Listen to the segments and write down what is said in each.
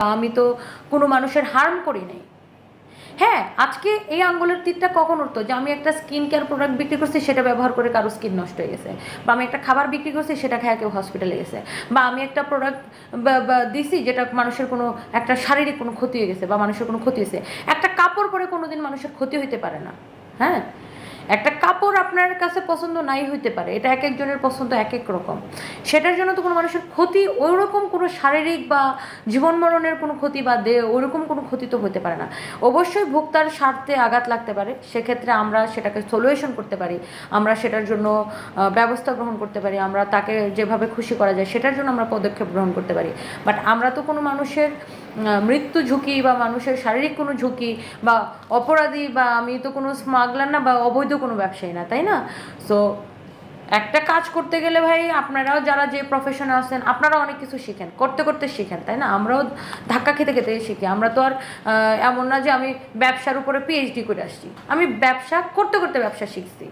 আমি তো কোনো মানুষের হার্ম করি নাই। হ্যাঁ আজকে এই আঙ্গুলের তীরটা কখন উঠতো? যে আমি একটা স্কিন কেয়ার প্রোডাক্ট বিক্রি করছি, সেটা ব্যবহার করে কারও স্কিন নষ্ট হয়ে গেছে। বা আমি একটা খাবার বিক্রি করছি, সেটা খেয়ে কেউ হসপিটালে গেছে। বা আমি একটা প্রোডাক্ট দিছি, যেটা মানুষের কোনো, একটা শারীরিক কোনো ক্ষতি হয়ে গেছে বা মানুষের কোনো ক্ষতি হয়েছে। একটা কাপড় পরে কোনো দিন মানুষের ক্ষতি হইতে পারে না। হ্যাঁ? একটা কাপড় আপনার কাছে পছন্দ নাই হইতে পারে, এটা এক একজনের পছন্দ এক এক রকম। সেটার জন্য তো কোনো মানুষের ক্ষতি ওই রকম কোনো শারীরিক বা জীবন মরণের কোনো ক্ষতি বা দে ওরকম কোনো ক্ষতি তো হতে পারে না। অবশ্যই ভোক্তার স্বার্থে আঘাত লাগতে পারে, সেক্ষেত্রে আমরা সেটাকে সলিউশন করতে পারি, আমরা সেটার জন্য ব্যবস্থা গ্রহণ করতে পারি, আমরা তাকে যেভাবে খুশি করা যায় সেটার জন্য আমরা পদক্ষেপ গ্রহণ করতে পারি। বাট আমরা তো কোনো মানুষের মৃত্যু ঝুঁকি বা মানুষের শারীরিক কোনো ঝুঁকি বা অপরাধী বা আমি তো কোনো স্মাগলার না বা অবৈধ কোনো ব্যবসায়ী না, তাই না? সো একটা কাজ করতে গেলে ভাই আপনারাও যারা যে প্রফেশনে আছেন আপনারা অনেক কিছু শিখেন, করতে করতে শিখেন, তাই না? আমরাও ধাক্কা খেতে খেতে শিখি। আমরা তো আর এমন না যে আমি ব্যবসার উপরে পিএইচডি করে আসছি। আমি ব্যবসা করতে করতে ব্যবসা শিখছি।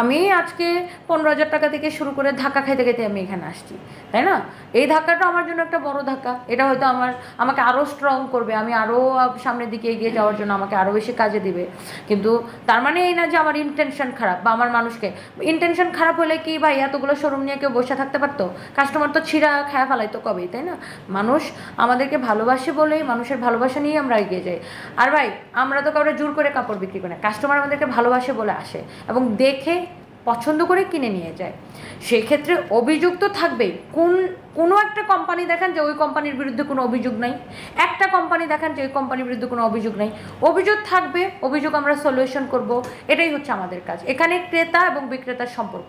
আমি আজকে পনেরো হাজার টাকা থেকে শুরু করে ধাক্কা খাইতে খাইতে আমি এখানে আসছি, তাই না? এই ধাক্কাটা আমার জন্য একটা বড় ধাক্কা। এটা হয়তো আমার, আমাকে আরও স্ট্রং করবে, আমি আরও সামনের দিকে এগিয়ে যাওয়ার জন্য আমাকে আরও বেশি কাজে দিবে। কিন্তু তার মানে এই না যে আমার ইন্টেনশন খারাপ বা আমার মানুষকে ইন্টেনশন খারাপ হলে কি ভাই এতগুলো শোরুম নিয়ে কেউ বসে থাকতে পারতো? কাস্টমার তো ছিঁড়া খায়া ফেলাইতো কবেই, তাই না? মানুষ আমাদেরকে ভালোবাসে বলেই, মানুষের ভালোবাসা নিয়েই আমরা এগিয়ে যাই। আর ভাই, আমরা তো কাউরে জোর করে কাপড় বিক্রি করি না। কাস্টমার আমাদেরকে ভালোবাসে বলে আসে। এবং দেখে পছন্দ করে কিনে নিয়ে যায়। সেক্ষেত্রে অভিযোগ তো থাকবেই। কোন, কোনো একটা কোম্পানি দেখেন যে ওই কোম্পানির বিরুদ্ধে কোনো অভিযোগ নাই। একটা কোম্পানি দেখেন যে ওই কোম্পানির বিরুদ্ধে কোনো অভিযোগ নাই। অভিযোগ থাকবে, অভিযোগ আমরা সলিউশন করব। এটাই হচ্ছে আমাদের কাজ। এখানে ক্রেতা এবং বিক্রেতার সম্পর্ক।